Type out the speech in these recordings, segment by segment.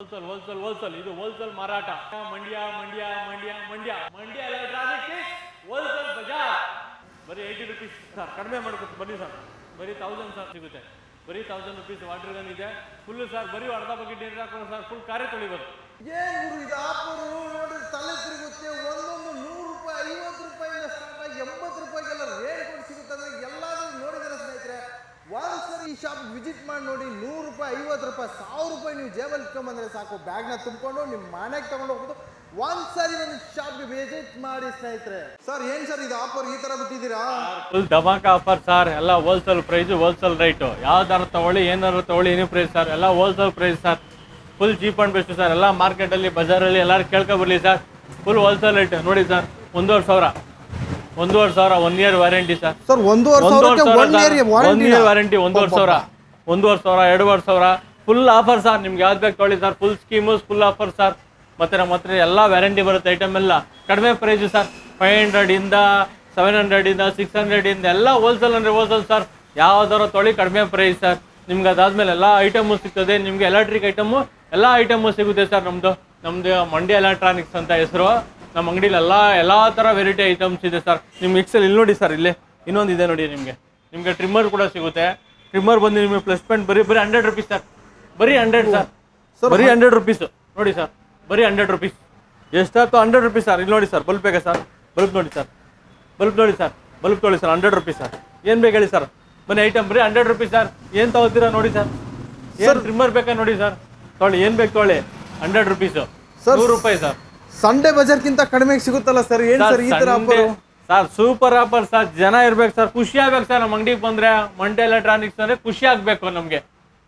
Wholesale wholesale wholesale ಇದು wholesale ಮಾರಾಟ. Mandya Mandya Mandya Mandya. Mandya electronics wholesale ಬಜಾರ್ ಬರೀ ಏಯ್ಟಿ ರುಪೀಸ್ ಸರ್ ಕಡಿಮೆ ಮಾಡ್ಬೇಕು ಬನ್ನಿ ಸರ್ ಬರೀ ತೌಸಂಡ್ ಸರ್ ಸಿಗುತ್ತೆ. ಬರೀ ತೌಸಂಡ್ ರುಪೀಸ್ ವಾಟರ್ ಗನ್ ಇದೆ. ಫುಲ್ ಸರ್ ಬರೀ ಅರ್ಧ ಬಗ್ಗೆ ನೀರು ಹಾಕೊಂಡು ಸರ್ ಫುಲ್ ಕಾರ್ಯ ತೊಳಿಬೋದು. ಏನು ಇದು ಆಫರು ನೋಡ್ರಿ ತಲೆ ತಿರುಗುತ್ತೆ ಒಂದೊಂದು ನೂರು ರೂಪಾಯಿ ಐವತ್ತು ರೂಪಾಯಿಂದ ಸ್ಟಾರ್ಟ್ ಆಗಿ ಎಂಬತ್ತು ರೂಪಾಯಿಗೆಲ್ಲ ರೇಟ್ ಕೊಟ್ಟು ಸಿಗುತ್ತೆ ಅಂದ್ರೆ ಎಲ್ಲಾದ್ರೂ ನೋಡಿದಾರೆ ಸ್ನೇಹಿತರೆ ಒಂದ್ಸರಿ ಈ ಶಾಪ್ ವಿಸಿಟ್ ಮಾಡಿ ನೋಡಿ ನೂರು ರೂಪಾಯಿ, ಐವತ್ತು ರೂಪಾಯಿ, ಸಾವಿರ ರೂಪಾಯಿ ನೀವು ಜೇಬಲ್ಲಿ ಇಟ್ಕೊಂಬಂದ್ರೆ ಸಾಕು. ಬ್ಯಾಗ್ನ ತುಂಬಿಕೊಂಡು ನಿಮ್ಮ ಮನೆಗೆ ತೊಗೊಂಡು ಹೋಗ್ಬೋದು ಒಂದ್ಸರಿ ಒಂದು ಶಾಪ್ಗೆ ವಿಸಿಟ್ ಮಾಡಿ ಸ್ನೇಹಿತರೆ. ಸರ್ ಏನ್ ಸರ್ ಇದು ಆಫರ್ ಈ ತರ ಬಿಟ್ಟಿದ್ದೀರಾ? ಫುಲ್ ಧಮಾಕ ಆಫರ್ ಸರ್ ಎಲ್ಲ ಹೋಲ್ಸೇಲ್ ಪ್ರೈಸ್ ಹೋಲ್ಸೇಲ್ ರೇಟ್ ಯಾವ್ದಾರು ತಗೊಳ್ಳಿ ಏನಾದ್ರು ತಗೊಳ್ಳಿ ಏನೇ ಪ್ರೈಸ್ ಸರ್ ಎಲ್ಲ wholesale price sir full cheap and best sir ಎಲ್ಲ ಮಾರ್ಕೆಟಲ್ಲಿ ಬಜಾರಲ್ಲಿ ಎಲ್ಲರೂ ಕೇಳ್ಕೊಬರ್ಲಿ ಸರ್ ಫುಲ್ ಹೋಲ್ಸೇಲ್ ರೇಟ್ ನೋಡಿ ಸರ್ ಒಂದೂವರೆ ಸಾವಿರ. ಒಂದೂವರೆ ಸಾವಿರ one year warranty sir. Sir ಒಂದೂವರೆ ಸಾವಿರಕ್ಕೆ ಒನ್ ಇಯರ್ ಸಾವಿರ ಒನ್ ಇಯರ್ ವಾರಂಟಿ ಒಂದೂವರೆ ಸಾವಿರ. ಒಂದೂವರೆ ಸಾವಿರ ಎರಡೂವರೆ ಸಾವಿರ. ಫುಲ್ ಆಫರ್ ಸರ್ ನಿಮ್ಗೆ ಯಾವ್ದು ಬೇಕು ತೊಗೊಳ್ಳಿ sir. Full scheme full offer sir. ಮತ್ತೆ ನಮ್ಮ ಹತ್ರ ಎಲ್ಲ ವ್ಯಾರಂಟಿ ಬರುತ್ತೆ ಐಟಮ್ ಎಲ್ಲ. ಕಡಿಮೆ ಪ್ರೈಸ್ ಸರ್. ಫೈವ್ ಹಂಡ್ರೆಡಿಂದ ಸೆವೆನ್ ಹಂಡ್ರೆಡಿಂದ ಸಿಕ್ಸ್ ಹಂಡ್ರೆಡಿಂದ ಎಲ್ಲ ಹೋಲ್ಸೇಲ್ ಅಂದರೆ ಹೋಲ್ಸೇಲ್ ಸರ್. ಯಾವ್ದಾರ ತೊಳಿ ಕಡಿಮೆ ಪ್ರೈಸ್ ಸರ್. ನಿಮ್ಗೆ ಅದಾದ್ಮೇಲೆ ಎಲ್ಲ ಐಟಮು ಸಿಗ್ತದೆ. ನಿಮಗೆ ಎಲೆಕ್ಟ್ರಿಕ್ ಐಟಮು ಎಲ್ಲ ಐಟಮು ಸಿಗುತ್ತೆ ಸರ್ ನಮ್ಮದು ನಮ್ಮದು ಮಂಡ್ಯ ಎಲೆಕ್ಟ್ರಾನಿಕ್ಸ್ ಅಂತ ಹೆಸರು. ನಮ್ಮ ಅಂಗಡಿಲಿ ಎಲ್ಲ ಎಲ್ಲ ಥರ ವೆರೈಟಿ ಐಟಮ್ಸ್ ಇದೆ ಸರ್ ನಿಮ್ಮ ಮಿಕ್ಸಲ್ಲಿ ಇಲ್ಲಿ ನೋಡಿ ಸರ್ ಇಲ್ಲಿ. ಇನ್ನೊಂದು ಇದೆ ನೋಡಿ ನಿಮಗೆ. ನಿಮಗೆ ಟ್ರಿಮ್ಮರ್ ಕೂಡ ಸಿಗುತ್ತೆ. ಟ್ರಿಮ್ಮರ್ ಬಂದು ನಿಮಗೆ ಪ್ಲಸ್ ಪಾಯಿಂಟ್ ಬರೀ ಬರೀ ಹಂಡ್ರೆಡ್ ರುಪೀಸ್ ಸರ್ ಬರೀ ಹಂಡ್ರೆಡ್ ಸರ್ ಬರೀ ಹಂಡ್ರೆಡ್ ರುಪೀಸು ನೋಡಿ ಸರ್ ಬರೀ ಹಂಡ್ರೆಡ್ ರುಪೀಸ್ ಎಷ್ಟಾಯ್ತು? ಹಂಡ್ರೆಡ್ ರುಪೀಸ್ ಸರ್ ಇಲ್ಲಿ ನೋಡಿ ಸರ್ ಬಲ್ಪ್ ಬೇಕಾ ಸರ್ ಬಲ್ಪ್ ನೋಡಿ ಸರ್ ಬಲ್ಪ್ ನೋಡಿ ಸರ್ ಬಲ್ಪ್ ತೊಗೊಳ್ಳಿ ಸರ್ ಹಂಡ್ರೆಡ್ ರುಪೀಸ್ ಸರ್ ಏನು ಬೇಕು ಹೇಳಿ ಸರ್ ಬನ್ನಿ ಐಟಮ್ ಬರೀ ಹಂಡ್ರೆಡ್ ರುಪೀಸ್ ಸರ್ ಏನು ತಗೋತೀರಾ ನೋಡಿ ಸರ್ ಏನು ಟ್ರಿಮ್ಮರ್ ಬೇಕಾ ನೋಡಿ ಸರ್ ತೊಗೊಳ್ಳಿ ಏನು ಬೇಕು ತೊಗೊಳ್ಳಿ. ಹಂಡ್ರೆಡ್ ರುಪೀಸು ಸರ್ ನೂರು ರೂಪಾಯಿ ಸರ್ ಸಂಡೇ ಬಜಾರ್ಗಿಂತ ಕಡಿಮೆ ಸಿಗುತ್ತಲ್ಲ ಸರ್ ಏನ್ ಸರ್ ಈ ತರ offer sir super offer sir ಜನ ಇರ್ಬೇಕು ಸರ್ ಖುಷಿ ಆಗ್ಬೇಕು ಸರ್ ನಮ್ಮ ಅಂಗಡಿಗೆ ಬಂದ್ರೆ ಮಂಡೆ ಎಲೆಕ್ಟ್ರಾನಿಕ್ಸ್ ಅಂದ್ರೆ ಖುಷಿ ಆಗ್ಬೇಕು ನಮ್ಗೆ.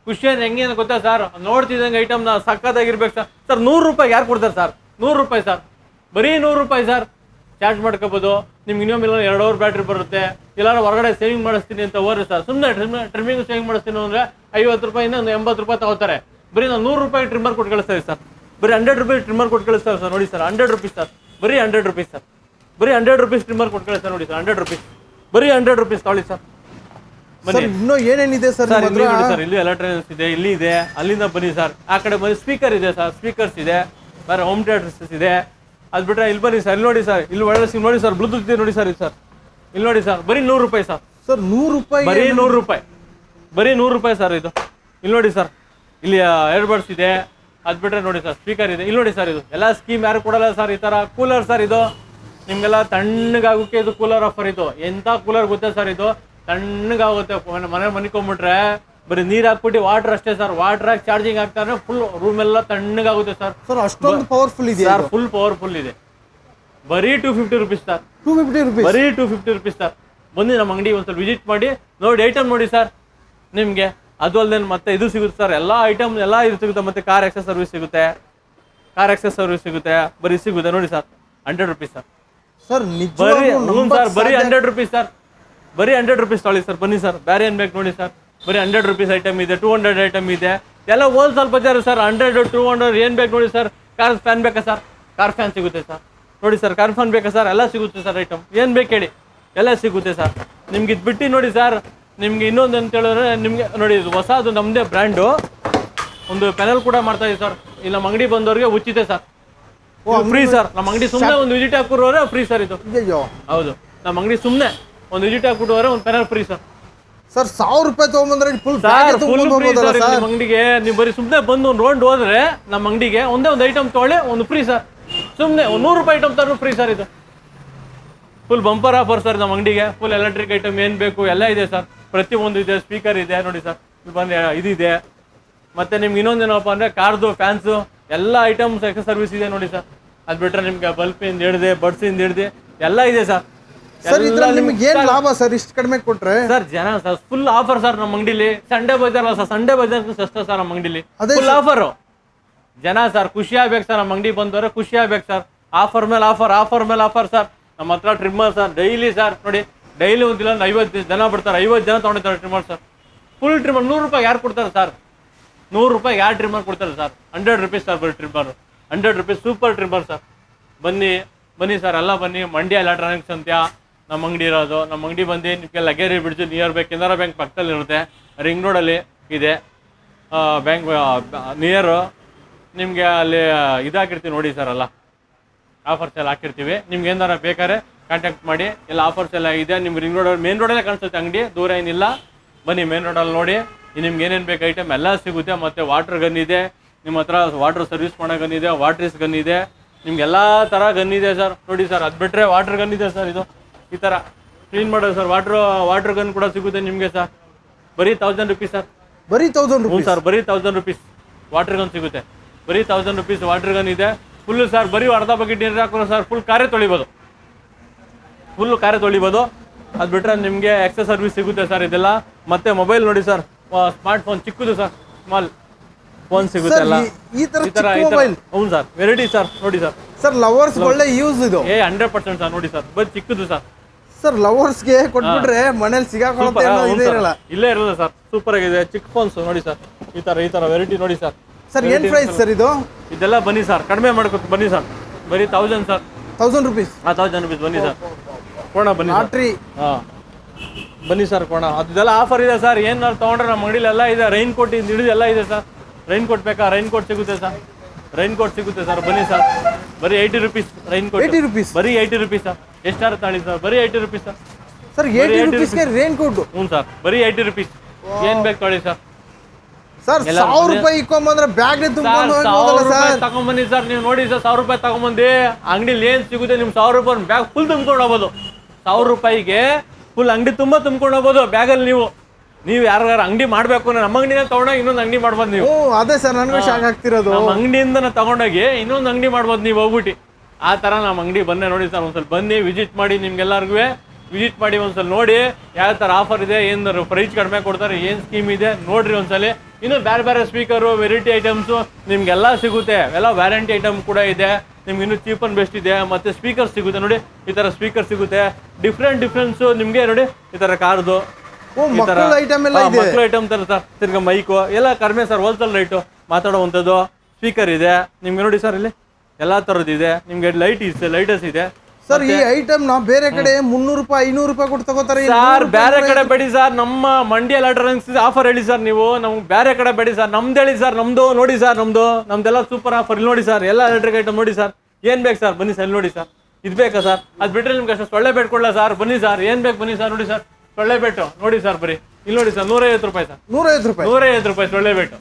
ಖುಷಿ ಅಂದ್ರೆ ಹೆಂಗೆ ಅಂತ ಗೊತ್ತಾ ಸರ್ ನೋಡ್ತಿದಂಗೆ ಐಟಮ್ನ ಸಕ್ಕತ್ತಾಗಿರ್ಬೇಕು ಸರ್ ಸರ್ ನೂರು ರೂಪಾಯಿ ಯಾರು ಕೊಡ್ತಾರೆ ಸರ್ ನೂರು ರೂಪಾಯಿ ಸರ್ ಬರೀ ನೂರು ರೂಪಾಯಿ ಸರ್ ಚಾರ್ಜ್ ಮಾಡ್ಕೋಬೋದು. ನಿಮ್ಗೆ ಇನ್ನೊಮ್ಮೆ ಇಲ್ಲ ಎರಡು ಅವರ್ ಬ್ಯಾಟ್ರಿ ಬರುತ್ತೆ. ಇಲ್ಲಾರು ಹೊರಗಡೆ ಸೇವಿಂಗ್ ಮಾಡಿಸ್ತೀನಿ ಅಂತ ಹೋದ್ರೆ ಸರ್ ಸುಮ್ಮನೆ ಟ್ರಿಮ್ಮಿಂಗ್ ಸೇವಿಂಗ್ ಮಾಡಿಸ್ತೀನಿ ಅಂದ್ರೆ ಐವತ್ತು ರೂಪಾಯಿಂದ ಒಂದು ಎಂಬತ್ತು ರೂಪಾಯಿ ತಗೋತಾರೆ. ಬರೀ ನಾವು ನೂರು ರೂಪಾಯಿ ಟ್ರಿಮ್ಮರ್ ಕೊಟ್ಟು ಕಳಿಸ್ತೀವಿ ಸರ್ ಬರೀ ಹಂಡ್ರೆಡ್ ರುಪೀಸ್ ಟ್ರಿಮ್ಮರ್ ಕೊಟ್ಟು ಕಳಿಸ್ತಾರೆ ಸರ್ ನೋಡಿ ಸರ್ ಹಂಡ್ರೆಡ್ ರುಪೀಸ್ ಸರ್ ಬರೀ ಹಂಡ್ರೆಡ್ ರುಪೀಸ್ ಸರ್ ಬರೀ ಹಂಡ್ರೆಡ್ ರುಪೀಸ್ ಟ್ರಿಮ್ಮರ್ ಕೊಟ್ಟು ಕಳಿಸ್ತಾರೆ ನೋಡಿ ಸರ್ ಹಂಡ್ರೆಡ್ ರುಪೀಸ್ ಬರೀ ಹಂಡ್ರೆಡ್ ರುಪೀಸ್ ತಗೊಳ್ಳಿ ಸರ್ ಸರ್ ಇನ್ನೂ ಏನೇನಿದೆ ಸರ್ ಸರ್ ಇಲ್ಲಿ ನೋಡಿ ಸರ್ ಇಲ್ಲಿ ಎಲೆಕ್ಟ್ರಾನಿಕ್ಸ್ ಇದೆ ಇಲ್ಲಿ ಇದೆ ಅಲ್ಲಿಂದ ಬನ್ನಿ ಸರ್ ಆ ಕಡೆ ಬನ್ನಿ ಸ್ಪೀಕರ್ ಇದೆ ಸರ್ ಸ್ಪೀಕರ್ಸ್ ಇದೆ ಬೇರೆ ಹೋಮ್ ಥಿಯೇಟರ್ಸ್ ಇದೆ. ಅದು ಬಿಟ್ರೆ ಇಲ್ಲಿ ಬನ್ನಿ ಸರ್ ಇಲ್ಲಿ ನೋಡಿ ಸರ್ ಇಲ್ಲಿ ಒಳ್ಳೆ ಸಿಮ್ ನೋಡಿ ಸರ್ ಬ್ಲೂಟೂತ್ ಇದೆ ನೋಡಿ ಸರ್ ಇದು ಸರ್ ಇಲ್ಲಿ ನೋಡಿ ಸರ್ ಬರೀ ನೂರು ರೂಪಾಯಿ ಸರ್ ಸರ್ ನೂರು ರೂಪಾಯಿ ಬರೀ ನೂರು ರೂಪಾಯಿ ಬರೀ ನೂರು ರೂಪಾಯಿ ಸರ್ ಇದು. ಇಲ್ಲಿ ನೋಡಿ ಸರ್ ಇಲ್ಲಿ ಏರ್ಬಡ್ಸ್ ಇದೆ. ಅದು ಬಿಟ್ರೆ ನೋಡಿ ಸರ್ ಸ್ಪೀಕರ್ ಇದೆ. ಇಲ್ಲಿ ನೋಡಿ ಸರ್ ಇದು. ಎಲ್ಲ ಸ್ಕೀಮ್ ಯಾರು ಕೊಡಲ್ಲ ಸರ್ ಈ ಥರ ಕೂಲರ್ ಸರ್ ಇದು. ನಿಮ್ಗೆಲ್ಲ ತಣ್ಣಗಾಗೋಕ್ಕೆ ಇದು ಕೂಲರ್ ಆಫರ್ ಇದು. ಎಂಥ ಕೂಲರ್ ಗೊತ್ತಾ ಸರ್ ಇದು? ತಣ್ಣಗಾಗುತ್ತೆ. ಮನೆ ಮನೆ ಮನಿಕೊಂಬಿಟ್ರೆ ಬರೀ ನೀರು ಹಾಕ್ಬಿಟ್ಟು ವಾಟರ್ ಅಷ್ಟೇ ಸರ್. ವಾಟರ್ ಹಾಕಿ ಚಾರ್ಜಿಂಗ್ ಹಾಕ್ತಾರೆ ಫುಲ್ ರೂಮ್ ಎಲ್ಲ ತಣ್ಣಗಾಗುತ್ತೆ ಸರ್. ಸರ್ ಅಷ್ಟೊಂದು ಪವರ್ಫುಲ್ ಇದೆ ಸರ್ ಫುಲ್ ಪವರ್ಫುಲ್ ಇದೆ. ಬರೀ two fifty rupees sir. Two fifty rupees ಬರೀ ಟೂ ಫಿಫ್ಟಿ ರುಪೀಸ್ ಸರ್. ಬನ್ನಿ ನಮ್ಮ ಅಂಗಡಿ ಒಂದ್ಸಲ ವಿಸಿಟ್ ಮಾಡಿ. ನೋಡಿ ಐಟಮ್ ನೋಡಿ ಸರ್. ನಿಮಗೆ. ಅದು ಅಲ್ಲದೆ ಮತ್ತೆ ಇದು ಸಿಗುತ್ತೆ ಸರ್ ಎಲ್ಲ ಐಟಮ್ ಎಲ್ಲ ಇದು ಸಿಗುತ್ತೆ ಮತ್ತೆ ಕಾರ್ ಎಕ್ಸೆಸ್ ಸರ್ವಿಸ್ ಸಿಗುತ್ತೆ. ಕಾರ್ ಎಕ್ಸೆಸ್ ಸರ್ವಿಸ್ ಸಿಗುತ್ತೆ ಬರೀ ಸಿಗುತ್ತೆ ನೋಡಿ sir hundred rupees sir. Sir ಬರೀ ಹ್ಞೂ ಸರ್ ಬರೀ ಹಂಡ್ರೆಡ್ ರುಪೀಸ್ ಸರ್. ಬರೀ ಹಂಡ್ರೆಡ್ ರುಪೀಸ್ ತೊಳಿ ಸರ್ ಬನ್ನಿ ಸರ್ ಬೇರೆ ಏನು ಬೇಕು ನೋಡಿ ಸರ್. ಬರೀ ಹಂಡ್ರೆಡ್ ರುಪೀಸ್ ಐಟಮ್ ಇದೆ ಟೂ ಹಂಡ್ರೆಡ್ ಐಟಮ್ ಇದೆ. ಎಲ್ಲ ಸ್ವಲ್ಪ ಬಜಾರ್ ಸರ್ ಹಂಡ್ರೆಡ್ ಟೂ ಹಂಡ್ರೆಡ್ ಏನು ಬೇಕು ನೋಡಿ ಸರ್. ಕಾರ್ ಫ್ಯಾನ್ ಬೇಕಾ ಸರ್? ಕಾರ್ ಫ್ಯಾನ್ ಸಿಗುತ್ತೆ ಸರ್. ನೋಡಿ ಸರ್ ಕಾರ್ ಫ್ಯಾನ್ ಬೇಕಾ ಸರ್? ಎಲ್ಲ ಸಿಗುತ್ತೆ ಸರ್ ಐಟಮ್ ಏನು ಬೇಕು ಹೇಳಿ? ಎಲ್ಲ ಸಿಗುತ್ತೆ ಸರ್. ನಿಮ್ಗೆ ಇದು ಬಿಟ್ಟು ನೋಡಿ ಸರ್ ನಿಮ್ಗೆ ಇನ್ನೊಂದು ಅಂತ ಹೇಳಿದ್ರೆ ನಿಮಗೆ ನೋಡಿ ಇದು ಹೊಸದು ನಮ್ಮದೇ ಬ್ರ್ಯಾಂಡು. ಒಂದು ಪ್ಯಾನಲ್ ಕೂಡ ಮಾಡ್ತಾ ಇದೆ ಸರ್. ಇಲ್ಲಿ ನಮ್ಮ ಅಂಗಡಿ ಬಂದವ್ರಿಗೆ ಉಚಿತ ಸರ್. Free sir. ನಮ್ಮ ಅಂಗಡಿ ಸುಮ್ಮನೆ ಒಂದು ವಿಸಿಟ್ ಹಾಕಿರೋರೆ ಫ್ರೀ ಸರ್ ಇದು. ಹೌದು. ನಮ್ಮ ಅಂಗಡಿ ಸುಮ್ಮನೆ ಒಂದು ವಿಸಿಟ್ ಹಾಕ್ಬಿಟ್ಟುವರೆ ಒಂದು ಪೆನಲ್ ಫ್ರೀ ಸರ್. ಸರ್ ಸಾವಿರ ರೂಪಾಯಿ ತಗೊಂಬಂದ್ರೆ full sir full free sir ನಿಮ್ಮ ಅಂಗಡಿಗೆ. ನೀವು ಬರೀ ಸುಮ್ಮನೆ ಬಂದು ಒಂದು ರೌಂಡ್ ಹೋದ್ರೆ ನಮ್ಮ ಅಂಗಡಿಗೆ ಒಂದೇ ಒಂದು ಐಟಮ್ ತೊಗೊಳ್ಳಿ ಒಂದು ಫ್ರೀ ಸರ್. ಸುಮ್ಮನೆ ಒಂದು ನೂರು ರೂಪಾಯಿ ಐಟಮ್ ತರೋ ಫ್ರೀ ಸರ್ ಇದು. ಫುಲ್ ಬಂಪರ್ ಆಫರ್ ಸರ್ ನಮ್ಮ ಅಂಗಡಿಗೆ. ಫುಲ್ ಎಲೆಕ್ಟ್ರಿಕ್ ಐಟಮ್ ಏನು ಬೇಕು ಎಲ್ಲ ಇದೆ ಸರ್. ಪ್ರತಿಯೊಂದು ಇದೆ ಸ್ಪೀಕರ್ ಇದೆ ನೋಡಿ ಸರ್ ಇಲ್ಲಿ ಬಂದು ಇದಿದೆ. ಮತ್ತೆ ನಿಮ್ಗೆ ಇನ್ನೊಂದೇನಪ್ಪ ಅಂದರೆ ಕಾರ್ದು ಫ್ಯಾನ್ಸು ಎಲ್ಲ ಐಟಮ್ಸ್ ಎಕ್ಸ್ ಸರ್ವಿಸ್ ಇದೆ ನೋಡಿ ಸರ್ ಅದು ಬಿಟ್ಟರೆ ನಿಮ್ಗೆ ಬಲ್ಪಿಂದ ಹಿಡ್ದೆ ಬಡ್ಸಿಂದ ಹಿಡ್ದೆ ಎಲ್ಲ ಇದೆ ಸರ್ ಸರ್ ಇದ್ರಲ್ಲಿ ನಿಮ್ಗೆ ನಿಮ್ಗೆ ಲಾಭ ಸರ್ ಇಷ್ಟು ಕಡಿಮೆ ಕೊಟ್ರೆ? ಸರ್ ಜನ ಸರ್ ಫುಲ್ ಆಫರ್ ಸರ್ ನಮ್ಮ ಅಂಗಡಿಲಿ. ಸಂಡೇ ಬಜಾರ್ ಅಲ್ಲ ಸರ್ ಸಂಡೇ ಬಜಾರ್ ಸಸ್ತ ಸರ್ ನಮ್ಮ ಅಂಗಡಿಲಿ. ಫುಲ್ ಆಫರ್ ಜನ ಸರ್ ಖುಷಿ ಆಗ್ಬೇಕು ಸರ್ ನಮ್ಮ ಅಂಗಡಿ ಬಂದವರೆ ಖುಷಿ ಆಗ್ಬೇಕು ಸರ್ ಆಫರ್ ಮೇಲೆ ಆಫರ್ ಆಫರ್ ಮೇಲೆ ಆಫರ್ ಸರ್ ನಮ್ಮ ಹತ್ರ ಟ್ರಿಮ್ಮರ್ ಸರ್ ಡೈಲಿ ಸರ್ ನೋಡಿ. ಡೈಲಿ ಒಂದಿಲ್ಲ ಒಂದು ಐವತ್ತು ಜನ ಬರ್ತಾರೆ ಐವತ್ತು ಜನ ತೊಗೊಂಡಿದ್ದಾರೆ ಟ್ರಿಮ್ಮರ್ ಸರ್. ಫುಲ್ ಟ್ರಿಮ್ಮರ್ ನೂರು ರೂಪಾಯಿ ಯಾರು ಕೊಡ್ತಾರೆ ಸರ್? ನೂರು ರೂಪಾಯಿ ಯಾರು ಟ್ರಿಮ್ಮರ್ ಕೊಡ್ತಾರೆ ಸರ್? ಹಂಡ್ರೆಡ್ ರುಪೀಸ್ ಸರ್ ಬರೀ trimmer hundred rupees super trimmer sir. ಬನ್ನಿ ಬನ್ನಿ ಸರ್. ಎಲ್ಲ ಬನ್ನಿ. ಮಂಡ್ಯ ಎಲೆಕ್ಟ್ರಾನಿಕ್ಸ್ ಅಂತ ನಮ್ಮ ಅಂಗಡಿ ಇರೋದು. ನಮ್ಮ ಅಂಗಡಿ ಬಂದು ನಿಮಗೆ Lageri bridge near by Canara Bank ಪಕ್ಕದಲ್ಲಿ ಇರುತ್ತೆ. ರಿಂಗ್ ರೋಡಲ್ಲಿ ಇದೆ. ಬ್ಯಾಂಕ್ ನಿಯರು ನಿಮಗೆ ಅಲ್ಲಿ ಇದಾಕಿರ್ತೀವಿ ನೋಡಿ ಸರ್ ಅಲ್ಲ ಆಫರ್ಸ್ ಎಲ್ಲ ಹಾಕಿರ್ತೀವಿ. ನಿಮ್ಗೆ ಏನಾರ ಬೇಕಾದ್ರೆ ಕಾಂಟ್ಯಾಕ್ಟ್ ಮಾಡಿ ಎಲ್ಲ ಆಫರ್ಸ್ ಎಲ್ಲ ಇದೆ. ನಿಮ್ಮ ರಿಂಗ್ ರೋಡ್ ಮೇನ್ ರೋಡಲ್ಲೇ ಕಾಣಿಸುತ್ತೆ ಅಂಗಡಿ ದೂರ ಏನಿಲ್ಲ. ಬನ್ನಿ ಮೇನ್ ರೋಡಲ್ಲಿ ನೋಡಿ. ನಿಮ್ಗೆ ಏನೇನು ಬೇಕು ಐಟಮ್ ಎಲ್ಲ ಸಿಗುತ್ತೆ. ಮತ್ತು ವಾಟರ್ ಗನ್ ಇದೆ. ನಿಮ್ಮ ಹತ್ರ ವಾಟರ್ ಸರ್ವಿಸ್ ಮಾಡೋ ಗನ್ ಇದೆ ವಾಟ್ರಿಸ್ ಗನ್ ಇದೆ. ನಿಮ್ಗೆ ಎಲ್ಲ ಥರ ಗನ್ ಇದೆ ಸರ್ ನೋಡಿ ಸರ್ ಅದು ಬಿಟ್ಟರೆ ವಾಟರ್ ಗನ್ ಇದೆ ಸರ್ ಇದು. ಈ ಥರ ಕ್ಲೀನ್ ಮಾಡೋದು ಸರ್ ವಾಟ್ರ್ ವಾಟರ್ ಗನ್ ಕೂಡ ಸಿಗುತ್ತೆ ನಿಮಗೆ ಸರ್ ಬರೀ ತೌಸಂಡ್ ರುಪೀಸ್ ಸರ್ ಬರೀ ತೌಸಂಡ್ ರುಪೀಸ್ ಸರ್ ಬರೀ ತೌಸಂಡ್ ರುಪೀಸ್ ವಾಟರ್ ಗನ್ ಸಿಗುತ್ತೆ. ಬರೀ ತೌಸಂಡ್ ರುಪೀಸ್ ವಾಟರ್ ಗನ್ ಇದೆ. ಫುಲ್ ಸರ್ ಬರೀ ಅರ್ಧ ಬಕೆಟ್ ನೀರು ಹಾಕೋ ಸರ್ ಫುಲ್ ಕಾರೇ ತೊಳಿಬೋದು. ಫುಲ್ ಕಾರೇ ತೊಳಿಬೋದು. ಅದು ಬಿಟ್ಟರೆ ನಿಮಗೆ ಎಕ್ಸ್ಟ್ರಾ ಸರ್ವಿಸ್ ಸಿಗುತ್ತೆ ಸರ್ ಇದೆಲ್ಲ. ಮತ್ತೆ ಮೊಬೈಲ್ ನೋಡಿ ಸರ್ ಸ್ಮಾರ್ಟ್ ಫೋನ್ ಚಿಕ್ಕದು ಸರ್ ಸ್ಮಾಲ್ ಫೋನ್ ಸಿಗುತ್ತೆ ಎಲ್ಲ ಈ ತರ ಈ ಹ್ಞೂ ಸರ್ ವೆರೈಟಿ ಸರ್ ನೋಡಿ ಸರ್ ಸರ್ ಲವರ್ಸ್ ಒಳ್ಳೆ ಯೂಸ್ ಇದು. ಏ ಹಂಡ್ರೆಡ್ ಪರ್ಸೆಂಟ್ ಸರ್ ನೋಡಿ ಸರ್ ಬರೀ ಚಿಕ್ಕದು ಸರ್ ಸರ್ ಲವರ್ಸ್ಗೆ ಕೊಟ್ಬಿಟ್ರೆ ಮನೇಲಿ ಸಿಗಾಕೊಳ್ಳುತ್ತೆ ಹೌದು. ಇರಲ್ಲ. ಇಲ್ಲೇ ಇರಲ್ಲ ಸರ್ ಸೂಪರ್ ಆಗಿದೆ. ಚಿಕ್ಕ ಫೋನ್ಸ್ ನೋಡಿ ಸರ್ ಈ ತರ ಈ ತರ ವೆರೈಟಿ ನೋಡಿ ಸರ್ ಸರ್ ಏನ್ ಪ್ರೈಸ್ ಸರ್ ಇದು? ಇದೆಲ್ಲ ಬನ್ನಿ ಸರ್ ಕಡಿಮೆ ಮಾಡ್ಕೊತ ಬನ್ನಿ ಸರ್ ಬರೀ ತೌಸಂಡ್ ಸರ್ ತೌಸಂಡ್ ರುಪೀಸ್ ಆ ತೌಸಂಡ್ ರುಪೀಸ್ ಬನ್ನಿ ಸರ್ ಕೋಣ ಬನ್ನಿ ಸರ್. ಲಾಟ್ರಿ. ಹಾಂ. ಬನ್ನಿ ಸರ್ ಕೋಣ. ಅದೆಲ್ಲ ಆಫರ್ ಇದೆ ಸರ್. ಏನು ನಾವು ತೊಗೊಂಡ್ರೆ ನಮ್ಮ ಅಂಗಡಿಲಿ ಎಲ್ಲ ಇದೆ. ರೈನ್ ಕೋಟ್ ಹಿಡಿದು ಎಲ್ಲ ಇದೆ ಸರ್. ರೈನ್ ಕೋಟ್ ಬೇಕಾ? ರೈನ್ ಕೋಟ್ ಸಿಗುತ್ತೆ ಸರ್. ರೈನ್ ಕೋಟ್ ಸಿಗುತ್ತೆ ಸರ್. ಬನ್ನಿ ಸರ್. ಬರೀ eighty rupees rain coat 80 rupees ಬರೀ ಏಯ್ಟಿ ರುಪೀಸ್ ಸರ್. ಎಷ್ಟಾರು ತಾಳಿ ಸರ್? ಬರೀ ಏಯ್ಟಿ ರುಪೀಸ್ ಸರ್. ಸರ್ ಬರೀ ಏಯ್ಟಿ 80 ರುಪೀಸ್ಗೆ ರೈನ್ ಕೋಟ್ ಹ್ಞೂ ಸರ್. ಬರೀ ಏಯ್ಟಿ ರುಪೀಸ್ ಏನು ಬೇಕು ತೊಳಿ ಸರ್. ಸರ್ ಸಾವಿರ ರೂಪಾಯಿ ಇಕ್ಕೊಂಬಂದ್ರೆ ಬ್ಯಾಗ್ ಸರ್ ತಗೊಂಬನ್ನಿ ಸರ್. ನೀವು ನೋಡಿ ಸರ್ ಸಾವಿರ ರೂಪಾಯಿ ತಗೊಂಬಂದಿ. ಅಂಗಡಿಲಿ ಏನ್ ಸಿಗುತ್ತೆ ನಿಮ್ ಸಾವಿರ ರೂಪಾಯಿ ಬ್ಯಾಗ್ ಫುಲ್ ತುಂಬ್ಕೊಂಡು ಹೋಗ್ಬೋದು. ಸಾವಿರ ರೂಪಾಯಿಗೆ ಫುಲ್ ಅಂಗಡಿ ತುಂಬ ತುಂಬ್ಕೊಂಡು ಹೋಗ್ಬೋದು. ಬ್ಯಾಗಲ್ಲಿ ನೀವು ನೀವು ಯಾರು ಅಂಗಡಿ ಮಾಡ್ಬೇಕು ಅಂದ್ರೆ ನಮ್ಮ ಅಂಗಡಿನ ತಗೊಂಡೋಗಿ ಇನ್ನೊಂದು ಅಂಗಡಿ ಮಾಡ್ಬೋದು ನೀವು. ಅದೇ ಸರ್ ನನಗೂ ಶಾಕ್ ಆಗ್ತಿರೋದು. ನಮ್ಮ ಅಂಗಡಿಯಿಂದ ತಗೊಂಡೋಗಿ ಇನ್ನೊಂದು ಅಂಗಡಿ ಮಾಡ್ಬೋದು ನೀವು ಹೋಗ್ಬಿಟ್ಟು. ಆ ಥರ ನಮ್ಮ ಅಂಗಡಿ ಬನ್ನಿ ನೋಡಿ ಸರ್ ಒಂದ್ಸಲ ಬನ್ನಿ ವಿಸಿಟ್ ಮಾಡಿ ನಿಮ್ಗೆಲ್ಲರಿಗೂ. ವಿಸಿಟ್ ಮಾಡಿ ಒಂದ್ಸಲ ನೋಡಿ ಯಾವ ಥರ ಆಫರ್ ಇದೆ ಏನು ಪ್ರೈಸ್ ಕಡಿಮೆ ಕೊಡ್ತಾರೆ ಏನು ಸ್ಕೀಮ್ ಇದೆ ನೋಡ್ರಿ ಒಂದ್ಸಲ. ಇನ್ನೂ ಬೇರೆ ಬೇರೆ ಸ್ಪೀಕರು ವೆರೈಟಿ ಐಟಮ್ಸು ನಿಮ್ಗೆಲ್ಲ ಸಿಗುತ್ತೆ. ಎಲ್ಲ ವ್ಯಾರಂಟಿ ಐಟಮ್ ಕೂಡ ಇದೆ. ನಿಮ್ಗೆ ಇನ್ನೂ ಚೀಪ್ ಅಂಡ್ ಬೆಸ್ಟ್ ಇದೆ. ಮತ್ತೆ ಸ್ಪೀಕರ್ ಸಿಗುತ್ತೆ ನೋಡಿ. ಈ ಥರ ಸ್ಪೀಕರ್ ಸಿಗುತ್ತೆ. ಡಿಫ್ರೆಂಟ್ ಡಿಫ್ರೆನ್ಸು ನಿಮಗೆ ನೋಡಿ. ಈ ಥರ ಕಾರ್ದು. ಈ ಥರ ಐಟಮ್ ಎಲ್ಲ ಮಕ್ಕಳು ಐಟಮ್ ತರ ಸರ್ ತಿರ್ಗಾ ಮೈಕು ಎಲ್ಲ ಕಡಿಮೆ ಸರ್ ಹೋಲ್ಸೇಲ್ ರೈಟು ಮಾತಾಡುವಂಥದ್ದು. ಸ್ಪೀಕರ್ ಇದೆ. ನಿಮ್ಗೆ ನೋಡಿ ಸರ್ ಇಲ್ಲಿ. ಎಲ್ಲ ಥರದ್ದು ಇದೆ. ನಿಮ್ಗೆ ಲೈಟ್ ಇದೆ ಲೈಟಸ್ ಇದೆ. ಸರ್ ಈ ಐಟಮ್ ನಾವು ಬೇರೆ ಕಡೆ ಮುನ್ನೂರು ರೂಪಾಯಿ ಐನೂರು ರೂಪಾಯಿ ಕೊಟ್ಟು ತಗೋತಾರೆ ಸರ್ ಬೇರೆ ಕಡೆ ಬೇಡಿ ಸರ್ ನಮ್ಮ ಮಂಡಿ ಎಲೆಕ್ಟ್ರಾನಿಕ್ಸ್ ಆಫರ್ ಹೇಳಿ ಸರ್ ನೀವು. ನಮ್ಗೆ ಬೇರೆ ಕಡೆ ಬೇಡಿ ಸರ್ ನಮ್ದು ಹೇಳಿ ಸರ್ ನಮ್ದು ನೋಡಿ ಸರ್ ನಮ್ದು. ನಮ್ದೆಲ್ಲ ಸೂಪರ್ ಆಫರ್ ಇಲ್ಲಿ ನೋಡಿ ಸರ್ ಎಲ್ಲ ಎಲೆಕ್ಟ್ರಿಕ್ ಐಟಮ್ ನೋಡಿ ಸರ್ ಏನ್ ಬೇಕು ಸರ್ ಬನ್ನಿ ಸರ್ ಇಲ್ಲಿ ನೋಡಿ ಸರ್ ಇದು ಬೇಕಾ ಸರ್ ಅದು ಬಿಟ್ರೆ ನಿಮ್ಗೆ ಅಷ್ಟು ಸೊಳ್ಳೆ ಬೆಟ್ ಕೊಡಲ್ಲ ಸರ್ ಬನ್ನಿ ಸರ್ ಏನ್ ಬೇಕು ಬನ್ನಿ ಸರ್ ನೋಡಿ ಸರ್ ಸೊಳ್ಳೆ ಬೇಟು ನೋಡಿ ಸರ್ ಬರೀ. ಇಲ್ಲಿ ನೋಡಿ ಸರ್ ನೂರೈವತ್ತು ರೂಪಾಯಿ ಸರ್ ನೂರೈವತ್ತು ರೂಪಾಯಿ? ನೂರೈವತ್ತು ರೂಪಾಯಿ ಸೊಳ್ಳೆ ಬೇಟು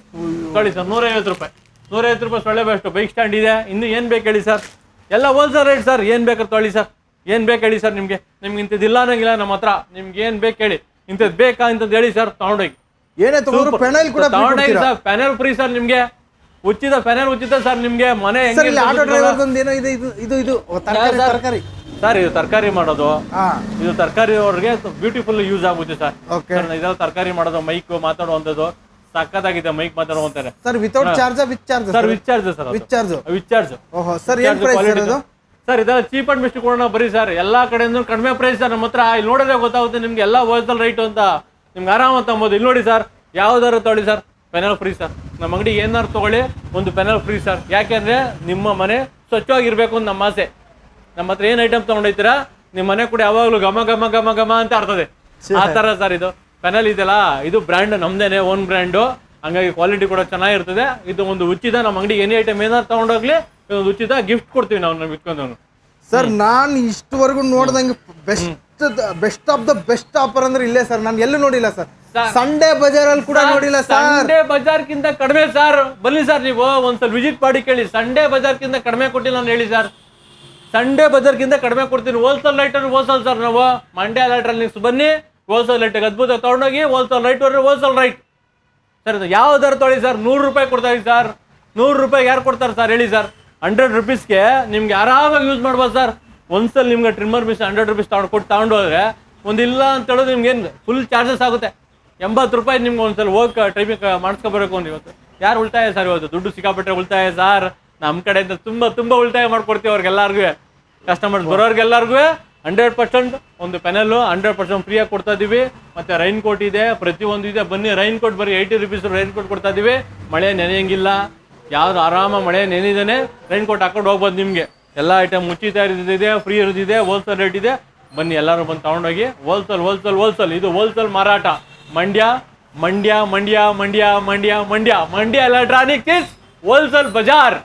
ನೋಡಿ ಸರ್ ನೂರೈವತ್ತು ರೂಪಾಯಿ. ನೂರೈವತ್ತು ರೂಪಾಯಿ ಸೊಳ್ಳೆ ಬೇಕು ಬೈಕ್ ಸ್ಟ್ಯಾಂಡ್ ಇದೆ. ಇನ್ನು ಏನು ಬೇಕು ಹೇಳಿ ಸರ್ ಎಲ್ಲ ಹೋಲ್ಸೇಲ್ ರೇಟ್ ಸರ್ ಏನು ಬೇಕಾದ್ರೆ ತೊಳಿ ಸರ್. ಏನು ಬೇಕು ಹೇಳಿ ಸರ್ ನಿಮಗೆ. ನಿಮ್ಗೆ ಇಂಥದ್ದು ಇಲ್ಲ ಅನ್ನಂಗಿಲ್ಲ ನಮ್ಮ ಹತ್ರ. ನಿಮ್ಗೆ ಏನು ಬೇಕು ಹೇಳಿ. ಇಂಥದ್ದು ಬೇಕಾ ಇಂಥದ್ದು ಹೇಳಿ ಸರ್ ತಗೊಂಡೋಗಿ. ಏನೇ ಪೆನೈಲ್ ಕೂಡ ತೊಗೊಂಡೋಗಿ? ಸರ್ ಪ್ಯಾನೆಲ್ ಫ್ರೀ ಸರ್ ನಿಮಗೆ. ಉಚಿತ ಪ್ಯಾನೆಲ್ ಉಚಿತ ಸರ್ ನಿಮಗೆ. ಮನೆ ಆಟೋ ಡ್ರೈವರ್ ಏನೋ ಇದೆ ಇದು ಇದು ಇದು. ತರಕಾರಿ ಸರ್? ಇದು ತರಕಾರಿ ಮಾಡೋದು. ಇದು ತರಕಾರಿ ಅವ್ರಿಗೆ ಬ್ಯೂಟಿಫುಲ್ ಯೂಸ್ ಆಗುತ್ತೆ ಸರ್. ಇದೆಲ್ಲ ತರಕಾರಿ ಮಾಡೋದು ಮೈಕ್ ಮಾತಾಡುವಂಥದ್ದು. ಸಕ್ಕತ್ತಾಗಿದೆ mic ಮಾತಾಡುವಂತಾರೆ sir without charge with charge sir with charge sir with charge with charge ಓಹೋ ಸರ್ ಏನ್ ಪ್ರೈಸ್ ಇರೋದು ಅದು? ಸರ್ ಇದೆಲ್ಲ ಚೀಪ್ ಅಂಡ್ ಬೆಸ್ಟ್ ಕೊಡೋಣ ಬರೀ ಸರ್ ಎಲ್ಲಾ ಕಡೆಯಿಂದ ಕಡಿಮೆ ಪ್ರೈಸ್ ಸರ್ ನಮ್ಮ ಹತ್ರ ಇಲ್ಲಿ ನೋಡಿದ್ರೆ ಗೊತ್ತಾಗುತ್ತೆ ನಿಮ್ಗೆ ಎಲ್ಲ ಹೋಲ್ಸೇಲ್ ರೈಟ್ ಅಂತ. ನಿಮ್ಗೆ ಆರಾಮ ತಗೋಬೋದು ಇಲ್ಲಿ ನೋಡಿ ಸರ್ ಯಾವ್ದಾರು ತಗೊಳ್ಳಿ ಸರ್ ಪೆನಲ್ ಫ್ರೀ ಸರ್ ನಮ್ಮ ಅಂಗಡಿ ಏನಾರು ತಗೊಳ್ಳಿ ಒಂದು ಪೆನಲ್ ಫ್ರೀ ಸರ್ ಯಾಕೆಂದ್ರೆ ನಿಮ್ಮ ಮನೆ ಸ್ವಚ್ಛವಾಗಿರ್ಬೇಕು ಅಂತ ನಮ್ಮ ಆಸೆ. ನಮ್ಮ ಹತ್ರ ಏನ್ ಐಟಮ್ ತಗೊಂಡೈತೀರಾ ನಿಮ್ಮ ಮನೆ ಕೂಡ ಯಾವಾಗಲೂ ಘಮ ಘಮ ಘಮ ಘಮ ಅಂತ ಆಡ್ತದೆ ಆ ತರ ಸರ್ ಇದು. ಪೆನಲ್ ಇದೆಯಲ್ಲ ಇದು ಬ್ರ್ಯಾಂಡ್ ನಮ್ದೇನೆ ಓನ್ ಬ್ರ್ಯಾಂಡು ಹಂಗಾಗಿ ಕ್ವಾಲಿಟಿ ಕೂಡ ಚೆನ್ನಾಗಿರ್ತದೆ. ಇದು ಒಂದು ಉಚಿತ ನಮ್ಮ ಅಂಗಡಿ ಎನಿ ಐಟಮ್ ಏನಾದ್ರು ತಗೊಂಡೋಗ್ಲಿ ಇದೊಂದು ಉಚಿತ ಗಿಫ್ಟ್ ಕೊಡ್ತೀವಿ ನಾವು ನಮ್ಗೆ ಇಟ್ಕೊಂಡು ಸರ್ ನಾನು ಇಷ್ಟವರೆಗೂ ನೋಡ್ದಂಗೆ best best of the best offer ಅಂದ್ರೆ ಇಲ್ಲೇ ಸರ್ ನಾನು ಎಲ್ಲೂ ನೋಡಿಲ್ಲ ಸರ್ ಸಂಡೇ ಬಜಾರ್ ಅಲ್ಲಿ ಕೂಡ ನೋಡಿಲ್ಲ ಸರ್ ಸಂಡೇ ಬಜಾರ್ಕಿಂತ ಕಡಿಮೆ ಸರ್ ಬನ್ನಿ ಸರ್ ನೀವು ಒಂದ್ಸಲ ವಿಸಿಟ್ ಮಾಡಿ ಕೇಳಿ. ಸಂಡೇ ಬಜಾರ್ಕಿಂತ ಕಡಿಮೆ ಕೊಟ್ಟಿಲ್ಲ ನಾನು ಹೇಳಿ ಸರ್ ಸಂಡೇ ಬಜಾರ್ಗಿಂತ ಕಡಿಮೆ ಕೊಡ್ತೀನಿ. ಹೋಲ್ಸೇಲ್ ರೈಟರ್ ಹೋಲ್ಸೇಲ್ ಸರ್ ನಾವು. ಮಂಡ್ಯ ನೀವು ಬನ್ನಿ. ಹೋಲ್ಸೇಲ್ ರೈಟ್ ಅದ್ಭುತ ತೊಗೊಂಡೋಗಿ ಹೋಲ್ಸೇಲ್ ರೈಟ್ ಬರ್ರಿ ಹೋಲ್ಸೇಲ್ ರೈಟ್ ಸರ್ ಇದು ಯಾವ್ದಾರು ತೊಳಿ ಸರ್ ನೂರು ರೂಪಾಯಿ ಕೊಡ್ತಾ ಇದ್ದೀವಿ ಸರ್ ನೂರು ರೂಪಾಯಿ ಯಾರು ಕೊಡ್ತಾರೆ ಸರ್ ಹೇಳಿ ಸರ್ ಹಂಡ್ರೆಡ್ ರುಪೀಸ್ಗೆ ನಿಮ್ಗೆ ಆರಾಮಾಗಿ ಯೂಸ್ ಮಾಡ್ಬೋದು ಸರ್ ಒಂದ್ಸಲ ನಿಮ್ಗೆ ಟ್ರಿಮ್ಮರ್ ಮಿಷನ್ ಹಂಡ್ರೆಡ್ ರುಪೀಸ್ ತಗೊಂಡು ಕೊಟ್ಟು ತಗೊಂಡು ಒಂದಿಲ್ಲ ಅಂತ ಹೇಳೋದು ನಿಮ್ಗೆ ಏನು ಫುಲ್ ಚಾರ್ಜಸ್ ಆಗುತ್ತೆ. ಎಂಬತ್ತು ರೂಪಾಯಿ ನಿಮ್ಗೆ ಒಂದ್ಸಲ ಹೋಗಿ ಟ್ರೈಮಿಂಗ್ ಮಾಡಿಸ್ಕೊಬರಬೇಕು ಅಂದ್ರೆ ಇವತ್ತು. ಯಾರು ಉಳಿತಾಯ ಸರ್ ಇವತ್ತು? ದುಡ್ಡು ಸಿಕ್ಕಾಪಟ್ಟೆ ಉಳಿತಾಯ ಸರ್ ನಮ್ಮ ಕಡೆಯಿಂದ ತುಂಬ ತುಂಬ ಉಳಿತಾಯ ಮಾಡ್ಕೊಡ್ತೀವಿ ಅವ್ರಿಗೆಲ್ಲರಿಗೂ ಕಸ್ಟಮರ್ಸ್ ಬರೋರ್ಗೆಲ್ಲರಿಗೂ ಹಂಡ್ರೆಡ್ ಪರ್ಸೆಂಟ್ ಒಂದು ಪೆನಲ್ಲು, ಹಂಡ್ರೆಡ್ ಪರ್ಸೆಂಟ್ ಫ್ರೀಯಾಗಿ ಕೊಡ್ತಾ ಇದ್ದೀವಿ ಮತ್ತು ರೈನ್ ಕೋಟ್ ಇದೆ, ಪ್ರತಿಯೊಂದು ಇದೆ. ಬನ್ನಿ, ರೈನ್ ಕೋಟ್ ಬರೀ ಏಯ್ಟಿ ರುಪೀಸ್ ರೈನ್ ಕೋಟ್ ಕೊಡ್ತಾ ಇದ್ದೀವಿ ಮಳೆ ನೆನೆಯಂಗಿಲ್ಲ. ಯಾವ್ದು ಆರಾಮ ಮಳೆ ನೆನೆದೇನೆ ರೈನ್ ಕೋಟ್ ಹಾಕೊಂಡು ಹೋಗ್ಬೋದು ನಿಮಗೆ. ಎಲ್ಲ ಐಟಮ್ ಮುಚ್ಚಿತ ಇರೋದಿದೆ ಫ್ರೀ ಇರೋದಿದೆ ಹೋಲ್ಸೇಲ್ ರೇಟ್ ಇದೆ. ಬನ್ನಿ, ಎಲ್ಲರೂ ಬಂದು ತೊಗೊಂಡೋಗಿ ಹೋಲ್ಸೇಲ್ ಹೋಲ್ಸೇಲ್ ಹೋಲ್ಸೇಲ್ ಇದು ಹೋಲ್ಸೇಲ್ ಮಾರಾಟ. ಮಂಡ್ಯ ಮಂಡ್ಯ ಮಂಡ್ಯ ಮಂಡ್ಯ ಮಂಡ್ಯ ಮಂಡ್ಯ ಮಂಡ್ಯ. Electronics wholesale Bazaar